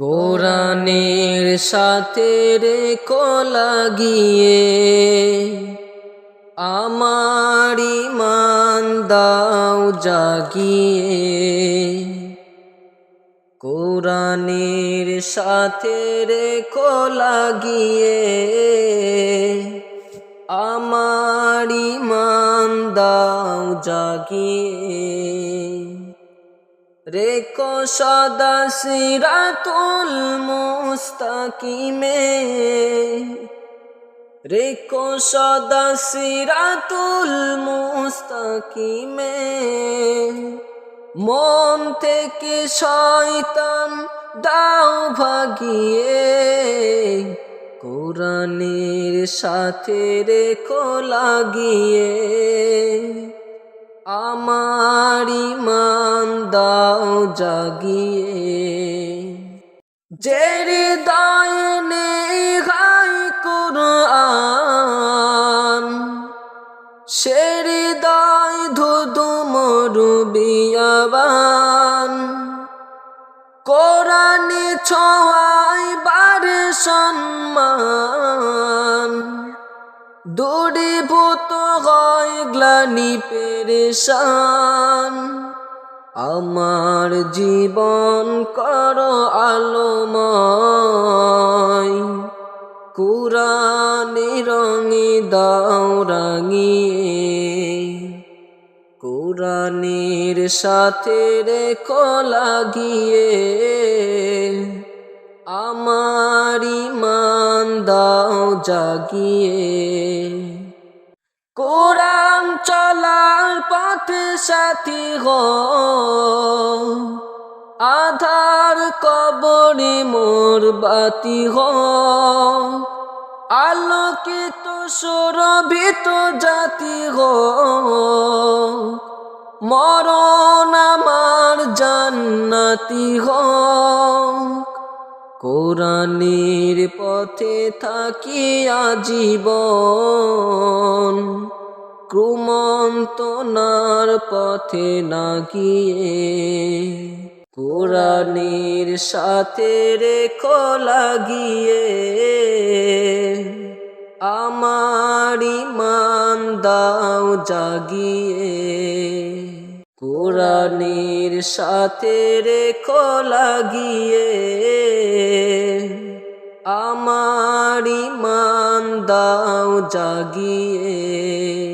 কোরআনের সাথে রেখো লাগিয়ে, আমার ইমান দাও জাগিয়ে। কোরআনের সাথে রেখো লাগিয়ে, আমার ইমান দাও জাগিয়ে। রেখো সদা সিরাতুল মুস্তাকিমে। রেখো সদা মুস্তাকিমে। মন থেকে শয়তান দাও ভাগিয়ে। কোরআনের সাথে রেখো লাগিয়ে। আমার ইমান দাও জাগিয়ে। যে হৃদয় নেই গাই কোরআন, সে হৃদয় ধুধু মরুবিয়াবান কোরআনে ছোঁয়াই বারে সম্মান, দূরীভূত হয় গ্লানি পেরেশান। আমার জীবন কর আলোময়। কুরানি রঙে দাও রাঙিয়ে। কোরআনের সাথে রেখো লাগিয়ে। আমার ইমান দাও জাগিয়ে। কোরআন পথে সাথী গো, আধার কবরে মোর বাতি গো, আলোকিত সুরভিত জাতি গো, মরণ আমার জান্নাতি হোক কোরআনের পথে থাকি আজীবন ক্রুমন্তনার পথে না গিয়ে কোরআনের সাথে রেখো লাগিয়ে আমার ইমান দাও জাগিয়ে কোরআনের সাথে রেখো লাগিয়ে আমার ইমান দাও জাগিয়ে